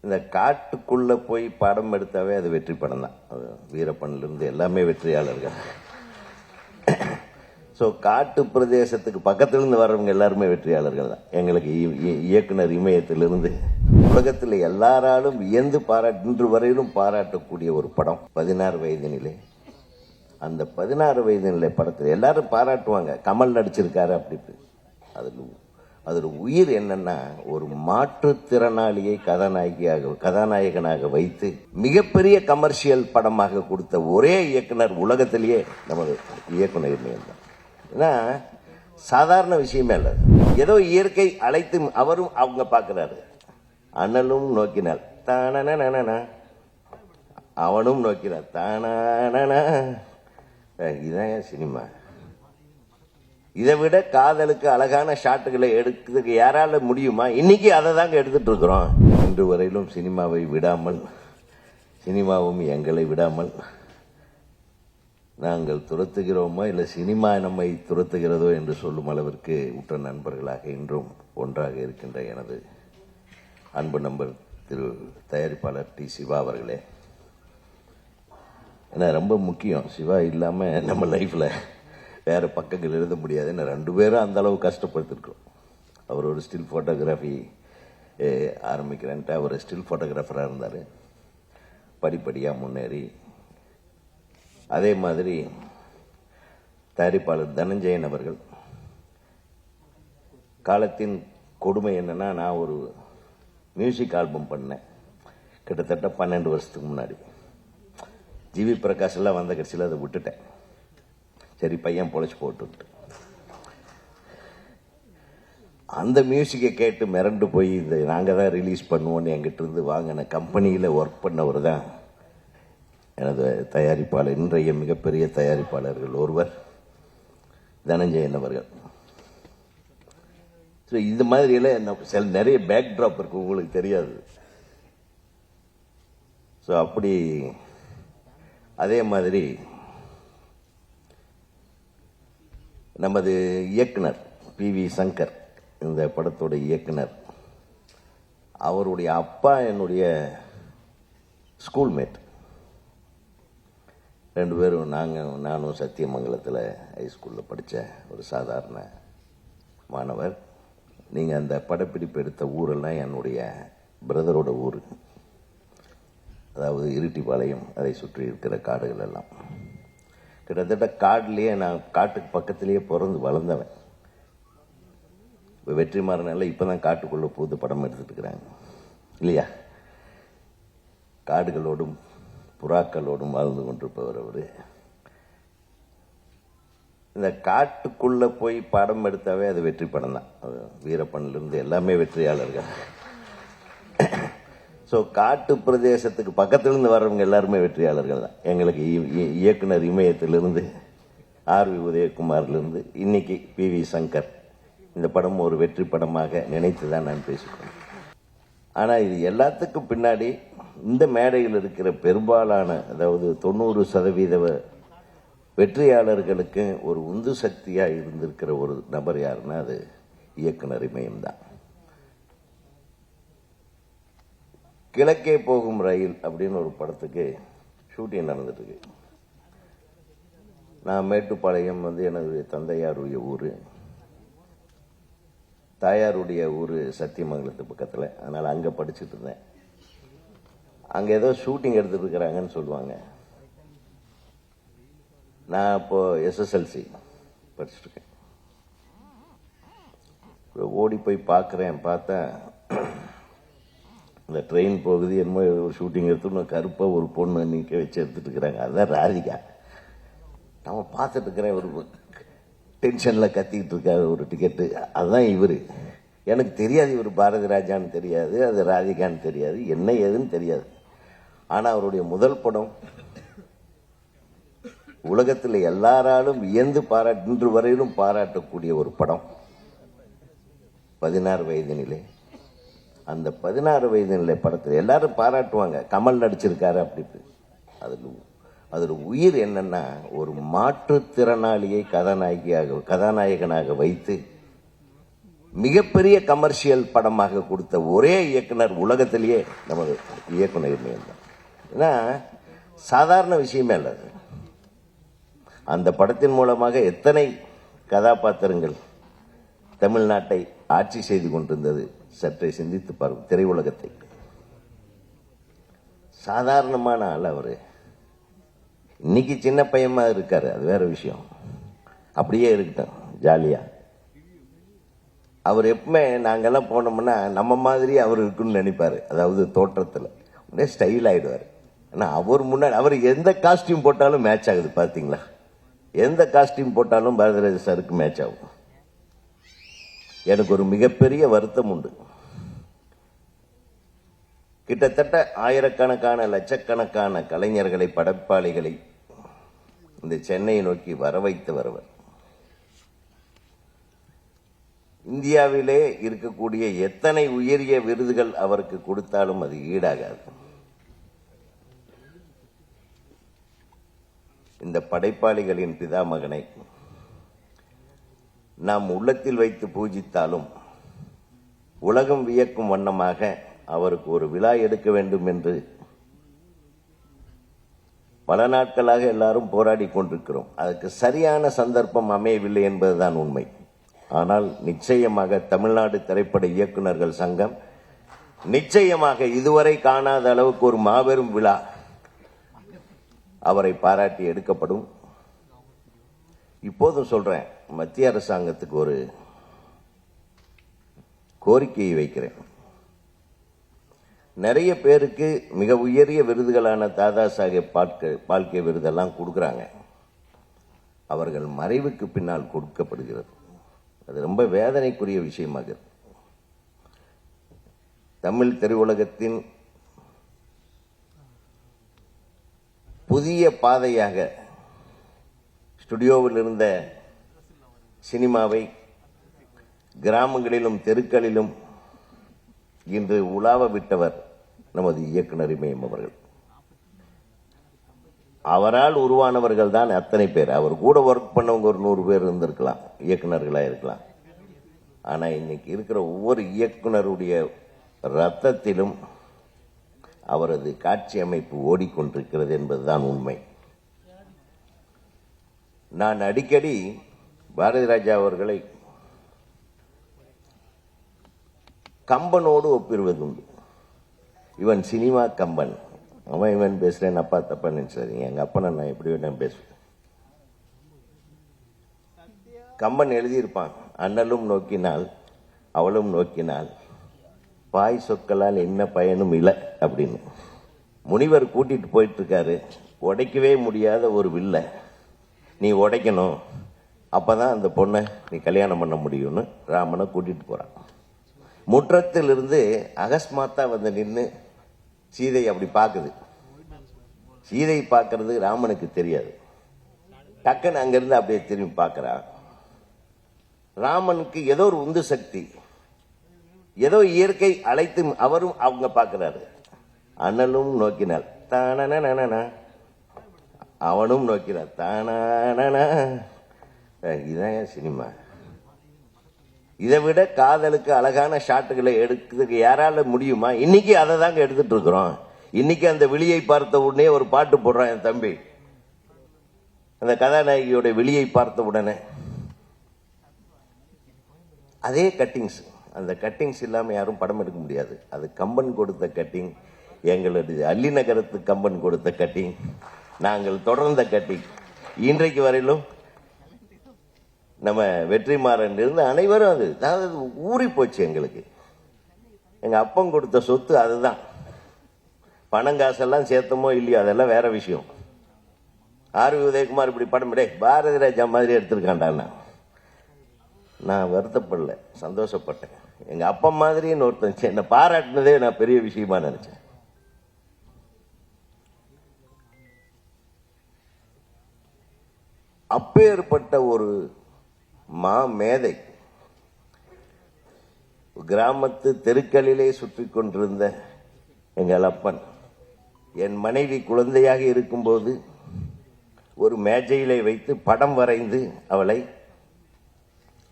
இந்த காட்டுக்குள்ள போய் படம் எடுத்தாவே அது வெற்றி படம் தான். அது இருந்து எல்லாமே வெற்றியாளர்கள். ஸோ காட்டு பிரதேசத்துக்கு பக்கத்துலேருந்து வர்றவங்க எல்லாருமே வெற்றியாளர்கள் தான். எங்களுக்கு இ- இ- இயக்குனர் இமயத்திலிருந்து உலகத்தில் எல்லாராலும் வியந்து பாராட்டு இன்று வரையிலும் பாராட்டக்கூடிய ஒரு படம் பதினாறு வயதினிலே. அந்த பதினாறு வயது நிலை படத்தில் எல்லாரும் பாராட்டுவாங்க. கமல் நடிச்சிருக்காரு அப்படி அதில் அதில் உயிர் என்னன்னா ஒரு மாற்றுத்திறனாளியை கதாநாயகியாக கதாநாயகனாக வைத்து மிகப்பெரிய கமர்ஷியல் படமாக கொடுத்த ஒரே இயக்குனர் உலகத்திலேயே நமது இயக்குனர் இமயம் தான். ஏன்னா சாதாரண விஷயமே இல்லை. ஏதோ இயற்கை அழைத்து அவரும் அவங்க பார்க்குறாரு. அண்ணலும் நோக்கினாள் தானன அவனும் நோக்கினான் தானா இதான் சினிமா. இதை விட காதலுக்கு அழகான ஷாட்டுகளை எடுக்கிறதுக்கு யாரால முடியுமா? இன்னைக்கு அதை தாங்க எடுத்துட்டு இருக்கிறோம். இன்று வரையிலும் சினிமாவை விடாமல் சினிமாவும் எங்களை விடாமல் நாங்கள் துரத்துகிறோமோ? இல்லை சினிமா நம்மை துரத்துகிறதோ என்று சொல்லும் அளவிற்கு உற்ற நண்பர்களாக இன்றும் ஒன்றாக இருக்கின்ற எனது அன்பு நண்பர் திரு தயாரிப்பாளர் டி சிவா அவர்களே. ஏன்னா ரொம்ப முக்கியம். சிவா இல்லாமல் நம்ம லைஃப்பில் வேறு பக்கங்கள் எழுத முடியாதுன்னு ரெண்டு பேரும் அந்த அளவு கஷ்டப்படுத்திருக்கிறோம். அவர் ஒரு ஸ்டில் ஃபோட்டோகிராஃபி ஆரம்பிக்கிறேன்ட்டு அவர் ஸ்டில் ஃபோட்டோகிராஃபராக இருந்தார். படிப்படியாக முன்னேறி. அதே மாதிரி தயாரிப்பாளர் தனஞ்சயன் அவர்கள். காலத்தின் கொடுமை என்னென்னா நான் ஒரு மியூசிக் ஆல்பம் பண்ணேன். கிட்டத்தட்ட பன்னெண்டு வருஷத்துக்கு முன்னாடி. ஜிவி பிரகாஷ் எல்லாம் வந்த கட்சியில் அதை விட்டுட்டேன். சரி பையன் பொழைச்சி போட்டுட்டு. அந்த மியூசிக்கை கேட்டு மிரண்டு போய் இந்த நாங்கள் தான் ரிலீஸ் பண்ணுவோன்னு எங்கிட்ட இருந்து வாங்கின கம்பெனியில் ஒர்க் பண்ணவர் தான் எனது தயாரிப்பாளர் இன்றைய மிகப்பெரிய தயாரிப்பாளர்கள் ஒருவர் தனஞ்சயன் அவர்கள். ஸோ இந்த மாதிரியெல்லாம் என்ன- சில நிறைய பேக் ட்ராப் இருக்கு உங்களுக்கு தெரியாது. ஸோ அப்படி அதே மாதிரி நமது இயக்குனர் பி வி சங்கர் இந்த படத்தோட இயக்குனர் அவருடைய அப்பா என்னுடைய ஸ்கூல்மேட் ரெண்டு பேரும் நாங்கள் நானும் சத்தியமங்கலத்தில் ஹைஸ்கூலில் படித்த ஒரு சாதாரண மாணவர். நீங்கள் அந்த படப்பிடிப்பு எடுத்த ஊரெல்லாம் என்னுடைய பிரதரோட ஊர். அதாவது இருட்டிப்பாளையம் அதை சுற்றி இருக்கிற காடுகள் எல்லாம். கிட்டத்தட்ட காட்டிலேயே நான் காட்டுக்கு பக்கத்திலேயே பிறந்து வளர்ந்தவன். இப்போ வெற்றிமாறனால இப்போ தான் காட்டுக்குள்ளே புது படம் எடுத்துட்டுருக்குறாங்க இல்லையா? காடுகளோடும் புறாக்களோடும் வாழ்ந்து கொண்டிருப்பவர் அவர். இந்த காட்டுக்குள்ளே போய் படம் எடுத்தாவே அது வெற்றி படம் தான் அது இருந்து எல்லாமே வெற்றியாளர்கள். ஸோ காட்டு பிரதேசத்துக்கு பக்கத்துலேருந்து வர்றவங்க எல்லாருமே வெற்றியாளர்கள் தான். எங்களுக்கு இ- இ- இயக்குனர் இமயத்திலிருந்து ஆர்வி உதயகுமார்லேருந்து இன்னைக்கு பி வி சங்கர். இந்த படம் ஒரு வெற்றி படமாக நினைத்து தான் நான் பேசிக்கொண்டேன் ஆனால் இது எல்லாத்துக்கும் பின்னாடி இந்த மேடையில் இருக்கிற பெரும்பாலான அதாவது தொண்ணூறு சதவீத வெற்றியாளர்களுக்கு ஒரு உந்து சக்தியாக இருந்திருக்கிற ஒரு நபர் யாருன்னா அது இயக்குனர் இமயம் தான் கிழக்கே போகும் ரயில் அப்படின்னு ஒரு படத்துக்கு ஷூட்டிங் நடந்துட்டுருக்கு. நான் மேட்டுப்பாளையம் வந்து எனது தந்தையாருடைய ஊர். தாயாருடைய ஊர் சத்தியமங்கலத்து பக்கத்தில். அதனால் அங்கே படிச்சுட்டு இருந்தேன். அங்கே ஏதோ ஷூட்டிங் எடுத்துகிட்டு இருக்கிறாங்கன்னு சொல்லுவாங்க. நான் இப்போது எஸ்எஸ்எல்சி படிச்சுட்டு இருக்கேன். ஓடி போய் பார்க்குறேன் பார்த்தா இந்த ட்ரெயின் போகுது என்னமோ ஒரு ஷூட்டிங் எடுத்து கருப்பாக ஒரு பொண்ணு நிற்க வச்சு எடுத்துட்டு இருக்கிறாங்க. அதுதான் ராதிகா. நம்ம பார்த்துட்டு இருக்கிறேன் ஒரு டென்ஷனில் கத்திக்கிட்டு இருக்காரு ஒரு டிக்கெட்டு அதுதான் இவர். எனக்கு தெரியாது இவர் பாரதி ராஜான்னு தெரியாது அது ராதிகான்னு தெரியாது என்ன ஏதுன்னு தெரியாது. ஆனால் அவருடைய முதல் படம் உலகத்தில் எல்லாராலும் வியந்து பாராட்டு இன்று வரையிலும் பாராட்டக்கூடிய ஒரு படம். பதினாறு வயதினிலே. அந்த பதினாறு வயது நிலை படத்தில் எல்லாரும் பாராட்டுவாங்க. கமல் நடிச்சிருக்காரு அப்படி அதில் அதில் உயிர் என்னன்னா ஒரு மாற்றுத்திறனாளியை கதாநாயகியாக கதாநாயகனாக வைத்து மிகப்பெரிய கமர்ஷியல் படமாக கொடுத்த ஒரே இயக்குனர் உலகத்திலேயே நமது இயக்குனர் தான். ஏன்னா சாதாரண விஷயமே இல்லை அந்த படத்தின் மூலமாக எத்தனை கதாபாத்திரங்கள் தமிழ்நாட்டை ஆட்சி செய்து கொண்டிருந்தது சற்றே சிந்தித்து பாருங்கள் திரையுலகத்தை. சாதாரணமான ஆள் அவர். இன்னைக்கு சின்ன பையமா இருக்காரு அது வேற விஷயம். அப்படியே இருக்கட்டும் ஜாலியா. அவர் எப்பவுமே நாங்கெல்லாம் போனோம்னா நம்ம மாதிரி அவர் இருக்குன்னு நினைப்பாரு. அதாவது தோற்றத்தில். உடனே ஸ்டைல் ஆயிடுவார். ஆனால் அவர் முன்னாடி அவர் எந்த காஸ்டியூம் போட்டாலும் மேட்ச் ஆகுது பார்த்தீங்களா எந்த காஸ்டியூம் போட்டாலும் பாரதிராஜ சாருக்கு மேட்ச் ஆகும். எனக்கு ஒரு மிகப்பெரிய வருத்தம் உண்டு. கிட்டத்தட்ட ஆயிரக்கணக்கான லட்சக்கணக்கான கலைஞர்களை படைப்பாளிகளை இந்த சென்னையை நோக்கி வர வைத்து வருவர். இந்தியாவிலே இருக்கக்கூடிய எத்தனை உயரிய விருதுகள் அவருக்கு கொடுத்தாலும் அது ஈடாகாது. இந்த படைப்பாளிகளின் பிதாமகனை நாம் உள்ளத்தில் வைத்து பூஜித்தாலும் உலகம் வியக்கும் வண்ணமாக அவருக்கு ஒரு விழா எடுக்க வேண்டும் என்று பல நாட்களாக எல்லாரும் போராடி கொண்டிருக்கிறோம். அதுக்கு சரியான சந்தர்ப்பம் அமையவில்லை என்பதுதான் உண்மை. ஆனால் நிச்சயமாக தமிழ்நாடு திரைப்பட இயக்குனர்கள் சங்கம் நிச்சயமாக இதுவரை காணாத அளவுக்கு ஒரு மாபெரும் விழா அவரை பாராட்டி எடுக்கப்படும். இப்போதும் சொல்றேன். மத்திய அரசாங்கத்துக்கு ஒரு கோரிக்கையை வைக்கிறேன். நிறைய பேருக்கு மிக உயரிய விருதுகளான தாதா சாஹேப் பால்கே பால்கே விருதெல்லாம் கொடுக்குறாங்க. அவர்கள் மறைவுக்கு பின்னால் கொடுக்கப்படுகிறது. அது ரொம்ப வேதனைக்குரிய விஷயமாக தமிழ் திரையுலகத்தின் புதிய பாதையாக ஸ்டுடியோவில் இருந்த சினிமாவை கிராமங்களிலும் தெருக்களிலும் இன்று உலாவ விட்டவர் நமது இயக்குனர் இமயம் அவர்கள். அவரால் உருவானவர்கள் தான் அத்தனை பேர். அவர் கூட ஒர்க் பண்ணவங்க ஒரு நூறு பேர் இருந்திருக்கலாம் இயக்குனர்களா இருக்கலாம். ஆனா இன்னைக்கு இருக்கிற ஒவ்வொரு இயக்குனருடைய ரத்தத்திலும் அவரது காட்சி அமைப்பு ஓடிக்கொண்டிருக்கிறது என்பதுதான் உண்மை. நான் அடிக்கடி பாரதி ராஜா அவர்களை கம்பனோடு ஒப்பிடுவதுண்டு இவன் சினிமா கம்பன். அவன் இவன் பேசுறேன் அப்பா தப்பா நினைச்சாதீங்க எங்க அப்பனை நான் எப்படி வேணும் பேசுவேன். கம்பன் எழுதியிருப்பான் அண்ணலும் நோக்கினால் அவளும் நோக்கினால் பாய் சொற்களால் என்ன பயனும் இல்லை அப்படின்னு. முனிவர் கூட்டிட்டு போயிட்டு இருக்காரு உடைக்கவே முடியாத ஒரு வில்லை. நீ உடைக்கணும். அப்போ தான் அந்த பொண்ணை நீ கல்யாணம் பண்ண முடியும்னு ராமனை கூட்டிகிட்டு போகிறான் முற்றத்திலிருந்து அகஸ்மாத்தா வந்து நின்று சீதை அப்படி பார்க்குது. சீதை பார்க்கறது ராமனுக்கு தெரியாது. டக்குன்னு அங்கேருந்து அப்படியே திரும்பி பார்க்குறான். ராமனுக்கு ஏதோ ஒரு உந்து சக்தி ஏதோ இயற்கை அழைத்து அவரும் அவங்க பார்க்குறாரு. அண்ணலும் நோக்கினாள் தானன அவனும் நோக்கினார் தானான இதான் சினிமா. இதை விட காதலுக்கு அழகான ஷாட்டுகளை எடுக்கிறதுக்கு யாரால முடியுமா? இன்னைக்கு அதை தாங்க எடுத்துட்டு இருக்கிறோம். இன்னைக்கு அந்த விழியை பார்த்த உடனே ஒரு பாட்டு போடுறான் என் தம்பி. அந்த கதாநாயகியோட வெளியை பார்த்த உடனே. அதே கட்டிங்ஸ் அந்த கட்டிங்ஸ் இல்லாமல் யாரும் படம் எடுக்க முடியாது. அது கம்பன் கொடுத்த கட்டிங் எங்களது அள்ளி நகரத்து கம்பன் கொடுத்த கட்டிங் நாங்கள் தொடர்ந்த கட்டிங் இன்றைக்கு வரையிலும் நம்ம வெற்றிமாறன் இருந்து அனைவரும் அது. அதாவது ஊறி போச்சு எங்களுக்கு. எங்கள் அப்பன் கொடுத்த சொத்து அதுதான். பணம் காசெல்லாம் சேர்த்தமோ இல்லையோ அதெல்லாம் வேற விஷயம். ஆர் வி உதயகுமார் இப்படி படம் டே பாரதி ராஜா மாதிரி எடுத்திருக்கான்டா நான். நான் வருத்தப்படல சந்தோஷப்பட்டேன். எங்கள் அப்பா மாதிரின்னு ஒருத்தன் என்னை பாராட்டினதே நான் பெரிய விஷயமா நினச்சேன். அப்பேற்பட்ட ஒரு மா மேதை கிராமத்து தெருக்களிலே சுற்றி கொண்டிருந்த எங்கள் அப்பன் என் மனைவி குழந்தையாக இருக்கும்போது ஒரு மேஜையிலே வைத்து படம் வரைந்து அவளை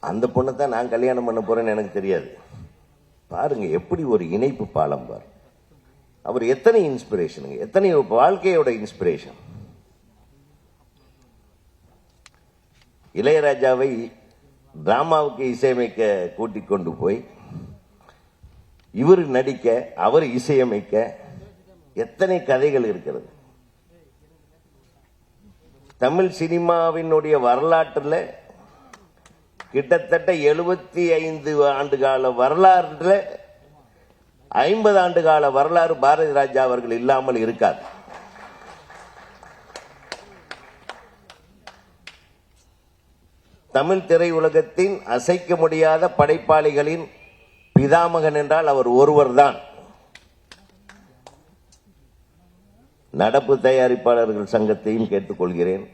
அந்த பொண்ணை தான் நான் கல்யாணம் பண்ண போறேன்னு எனக்கு தெரியாது. பாருங்க எப்படி ஒரு இணைப்பு பாலம் பாரு. அவர் எத்தனை இன்ஸ்பிரேஷனுங்க எத்தனை வாழ்க்கையோட இன்ஸ்பிரேஷன் இளையராஜாவை டிராமாவுக்கு இசையமைக்க கூட்டிக் கொண்டு போய் இவர் நடிக்க அவர் இசையமைக்க எத்தனை கதைகள் இருக்கிறது? தமிழ் சினிமாவினுடைய வரலாற்றில் கிட்டத்தட்ட எழுபத்தி ஐந்து ஆண்டு கால வரலாறுல ஐம்பது ஆண்டு கால வரலாறு பாரதி ராஜா அவர்கள் இல்லாமல் இருக்காது. தமிழ் திரையுலகத்தின் அசைக்க முடியாத படைப்பாளிகளின் பிதாமகன் என்றால் அவர் ஒருவர்தான். நடப்பு தயாரிப்பாளர்கள் சங்கத்தையும் கேட்டுக்கொள்கிறேன்.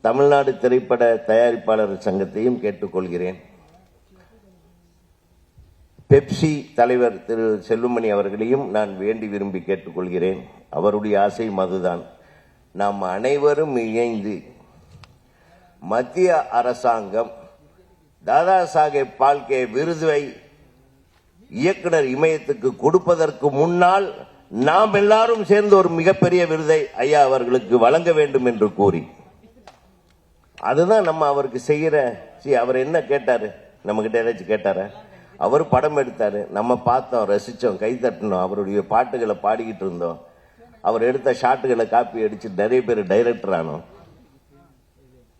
தமிழ்நாடு திரைப்பட தயாரிப்பாளர் சங்கத்தையும் கேட்டுக்கொள்கிறேன். பெப்சி தலைவர் திரு செல்லுமணி அவர்களையும் நான் வேண்டி விரும்பி கேட்டுக்கொள்கிறேன். அவருடைய ஆசையும் அதுதான். நாம் அனைவரும் இணைந்து மத்திய அரசாங்கம் தாதா சாஹேப் பால்கே விருதுவை இயக்குனர் இமயத்துக்கு கொடுப்பதற்கு முன்னால் நாம் எல்லாரும் சேர்ந்து ஒரு மிகப்பெரிய விருதை ஐயா அவர்களுக்கு வழங்க வேண்டும் என்று கூறி. அதுதான் நம்ம அவருக்கு செய்யற சி அவர் என்ன கேட்டாரு? நம்ம கிட்ட ஏதாச்சும் கேட்டாரா? அவர் படம் எடுத்தாரு. நம்ம பார்த்தோம் ரசிச்சோம் கை தட்டினோம் அவருடைய பாட்டுகளை பாடிக்கிட்டு இருந்தோம். அவர் எடுத்த ஷாட்டுகளை காப்பி அடிச்சு நிறைய பேர் டைரக்டர் ஆனோம்.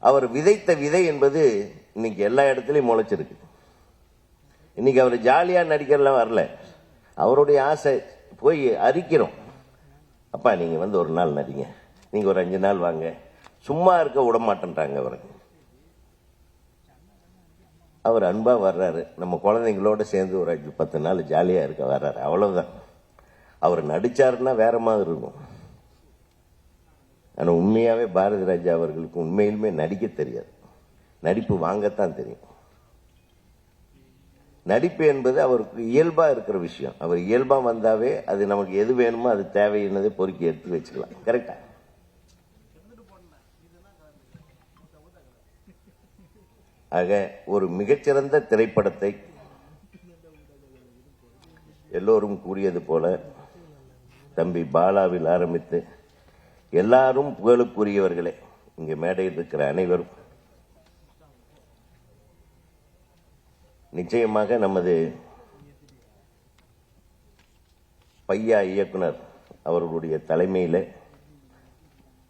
அவர் விதைத்த விதை என்பது இன்னைக்கு எல்லா இடத்துலையும் முளைச்சிருக்கு. இன்னைக்கு அவர் ஜாலியா நடிக்கிறலாம் வரல. அவருடைய ஆசை போய் அரிக்கிறோம். அப்பா நீங்க வந்து ஒரு நாள் நடிங்க. நீங்க ஒரு அஞ்சு நாள் வாங்க. சும்மா இருக்க விட மாட்டேன்றாங்க அவரை. அவர் அன்பா வர்றாரு. நம்ம குழந்தைங்களோட சேர்ந்து ஒரு அஞ்சு பத்து நாள் ஜாலியா இருக்க வர்றாரு. அவ்வளவுதான். அவர் நடிச்சாருன்னா வேற மாதிரி இருக்கும். ஆனால் உண்மையாகவே பாரதி ராஜா அவர்களுக்கு உண்மையிலுமே நடிக்க தெரியாது. நடிப்பு வாங்கத்தான் தெரியும். நடிப்பு என்பது அவருக்கு இயல்பா இருக்கிற விஷயம். அவர் இயல்பா வந்தாவே அது நமக்கு எது வேணுமோ அது தேவையானதை பொறுக்கி எடுத்து வச்சுக்கலாம். கரெக்டா ஆக ஒரு மிகச்சிறந்த திரைப்படத்தை எல்லோரும் கூறியது போல தம்பி பாலாவில் ஆரம்பித்து எல்லாரும் புகழுக்குரியவர்களே இங்கே மேடையில் இருக்கிற அனைவரும். நிச்சயமாக நமது பையா இயக்குனர் அவர்களுடைய தலைமையில்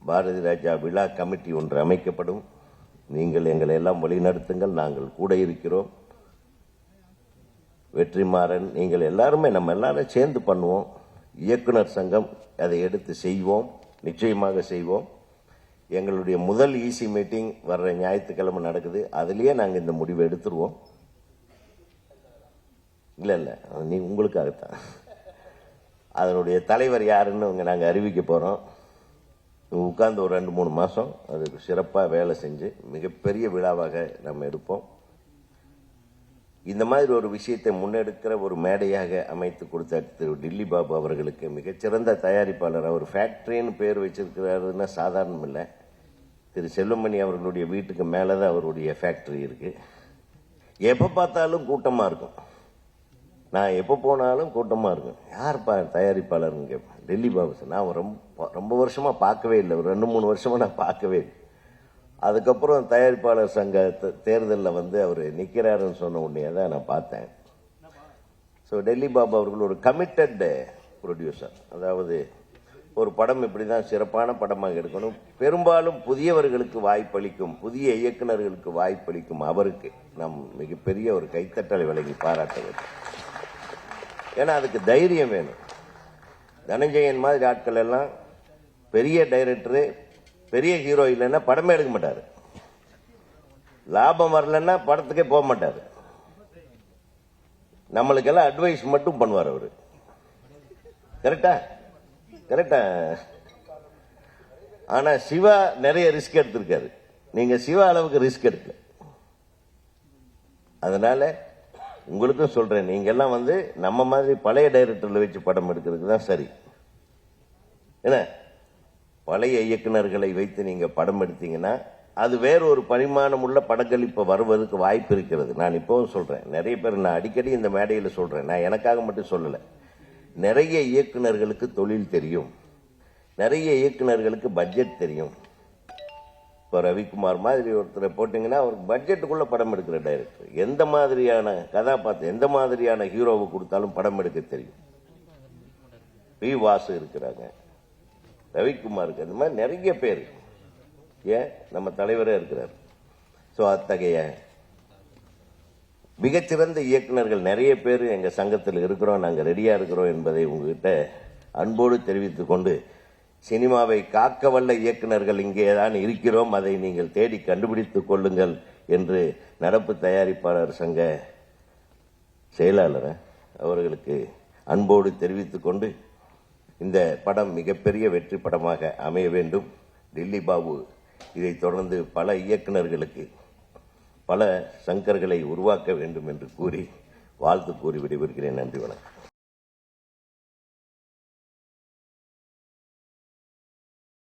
பாரதி ராஜா விழா கமிட்டி ஒன்று அமைக்கப்படும். நீங்கள் எங்களை எல்லாம் வழிநடத்துங்கள் நாங்கள் கூட இருக்கிறோம். வெற்றிமாறன் நீங்கள் எல்லாருமே நம்ம எல்லாரும் சேர்ந்து பண்ணுவோம். இயக்குனர் சங்கம் அதை எடுத்து செய்வோம். நிச்சயமாக செய்வோம். எங்களுடைய முதல் இசி மீட்டிங் வர்ற ஞாயிற்றுக்கிழமை நடக்குது. அதுலேயே நாங்கள் இந்த முடிவை எடுத்துருவோம். இல்லை இல்லை. அது நீ உங்களுக்காகத்தான். அதனுடைய தலைவர் யாருன்னு இங்கே நாங்கள் அறிவிக்க போகிறோம் உட்கார்ந்து ஒரு ரெண்டு மூணு மாதம் அதுக்கு சிறப்பாக வேலை செஞ்சு மிகப்பெரிய விழாவாக நம்ம எடுப்போம். இந்த மாதிரி ஒரு விஷயத்தை முன்னெடுக்கிற ஒரு மேடையாக அமைத்து கொடுத்த திரு டில்லி பாபு அவர்களுக்கு மிகச்சிறந்த தயாரிப்பாளர். அவர் ஃபேக்ட்ரின்னு பேர் வச்சிருக்கிறாருன்னா சாதாரணம் இல்லை. திரு செல்லுமணி அவர்களுடைய வீட்டுக்கு மேலே தான் அவருடைய ஃபேக்ட்ரி இருக்கு. எப்போ பார்த்தாலும் கூட்டமாக இருக்கும். நான் எப்போ போனாலும் கூட்டமாக இருக்கும். யார்ப்பா தயாரிப்பாளர்னு கேட்பேன் டெல்லி பாபு சார் நான் ரொம்ப ரொம்ப வருஷமாக பார்க்கவே இல்லை. ஒரு ரெண்டு மூணு வருஷமாக நான் பார்க்கவே இல்லை. அதுக்கப்புறம் தயாரிப்பாளர் சங்க தேர்தலில் வந்து அவர் நிற்கிறாருன்னு சொன்ன உடனே தான் நான் பார்த்தேன். ஸோ டெல்லி பாபு அவர்கள் ஒரு கமிட்டட் ப்ரொடியூசர் அதாவது ஒரு படம் இப்படி தான் சிறப்பான படமாக எடுக்கணும். பெரும்பாலும் புதியவர்களுக்கு வாய்ப்பளிக்கும் புதிய இயக்குனர்களுக்கு வாய்ப்பளிக்கும் அவருக்கு நாம் மிகப்பெரிய ஒரு கைத்தட்டலை வழங்கி பாராட்ட வேண்டும் ஏன்னா அதுக்கு தைரியம் வேணும். தனஞ்சயன் மாதிரி ஆட்கள் எல்லாம் பெரிய டைரக்டரு பெரிய ஹீரோ இல்லைன்னா படமே எடுக்க மாட்டார். லாபம் வரலன்னா படத்துக்கே போக மாட்டார். நம்மளுக்கெல்லாம் அட்வைஸ் மட்டும் பண்ணுவார் அவர். கரெக்டா கரெக்டா ஆனா சிவா நிறைய ரிஸ்க் எடுத்திருக்காரு. நீங்க சிவா அளவுக்கு ரிஸ்க் எடுக்கல. அதனால உங்களுக்கும் சொல்றேன் நீங்க எல்லாம் வந்து நம்ம மாதிரி பழைய டைரக்டர்ல வச்சு படம் எடுக்கிறதுக்கு தான் சரி. என்ன? பழைய இயக்குனர்களை வைத்து நீங்க படம் எடுத்தீங்கன்னா அது வேற ஒரு பரிமாணம் உள்ள படங்கள் இப்போ வருவதற்கு வாய்ப்பு இருக்கிறது. நான் இப்பவும் சொல்றேன். நிறைய பேர் நான் அடிக்கடி இந்த மேடையில் சொல்றேன். நான் எனக்காக மட்டும் சொல்லல. நிறைய இயக்குனர்களுக்கு தொழில் தெரியும். நிறைய இயக்குனர்களுக்கு பட்ஜெட் தெரியும். இப்போ ரவிக்குமார் மாதிரி ஒருத்தரை போட்டிங்கன்னா அவருக்கு பட்ஜெட்டுக்குள்ள படம் எடுக்கிற டைரக்டர் எந்த மாதிரியான கதாபாத்திரம் எந்த மாதிரியான ஹீரோவை கொடுத்தாலும் படம் எடுக்க தெரியும். பி வாசு இருக்கிறாங்க. ரவிக்குமாருக்கு அந்த மாதிரி நிறைய பேர். ஏன்? நம்ம தலைவரே இருக்கிறார். ஸோ அத்தகைய மிகச்சிறந்த இயக்குனர்கள் நிறைய பேர் எங்கள் சங்கத்தில் இருக்கிறோம். நாங்கள் ரெடியாக இருக்கிறோம் என்பதை உங்ககிட்ட அன்போடு தெரிவித்துக் கொண்டு சினிமாவை காக்க வல்ல இயக்குனர்கள் இங்கே தான் இருக்கிறோம். அதை நீங்கள் தேடி கண்டுபிடித்துக் கொள்ளுங்கள் என்று நடப்பு தயாரிப்பாளர் சங்க செயலாளர் அவர்களுக்கு அன்போடு தெரிவித்துக் கொண்டு இந்த படம் மிகப்பெரிய வெற்றி படமாக அமைய வேண்டும். டில்லி பாபு இதைத் தொடர்ந்து பல இயக்குனர்களுக்கு பல சங்கர்களை உருவாக்க வேண்டும் என்று கூறி வாழ்த்து கூறி விடைபெறுகிறேன். நன்றி வணக்கம்.